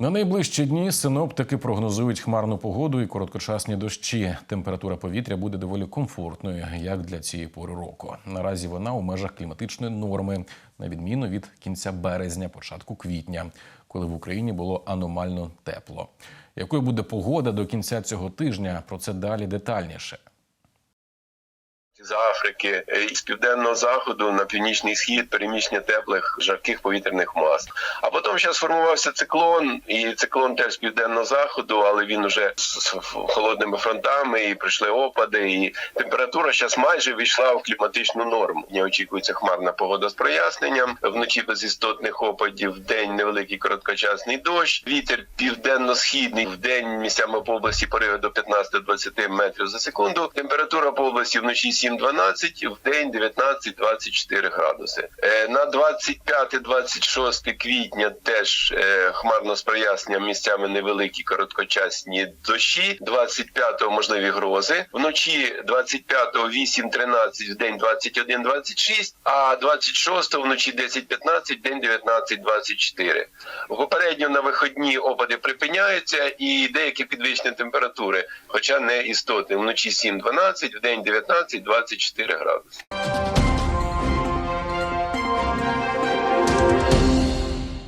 На найближчі дні синоптики прогнозують хмарну погоду і короткочасні дощі. Температура повітря буде доволі комфортною, як для цієї пори року. Наразі вона у межах кліматичної норми, на відміну від кінця березня, початку квітня, коли в Україні було аномально тепло. Якою буде погода до кінця цього тижня? Про це далі детальніше. З Африки е, і з південного заходу на північний схід переміщення теплих жарких повітряних мас. А потім ще сформувався циклон, і циклон теж з південного заходу, але він уже з холодними фронтами, і прийшли опади, і температура зараз майже війшла в кліматичну норму. Не очікується хмарна погода з проясненням. Вночі без істотних опадів, в день невеликий короткочасний дощ. Вітер південно-східний в день місцями по області пориви до 15-20 метрів за секунду. Температура по області вночі 7-12, в день 19-24 градуси. Е, На 25-26 квітня теж е, хмарно з проясненням місцями невеликі короткочасні дощі. 25-го можливі грози. Вночі 25-го 8-13, в день 21-26, а 26-го вночі 10-15, в день 19-24. Попередньо на виходні опади припиняються і деякі підвищені температури, хоча не істотні. Вночі 7-12, в день 19-24 градуси.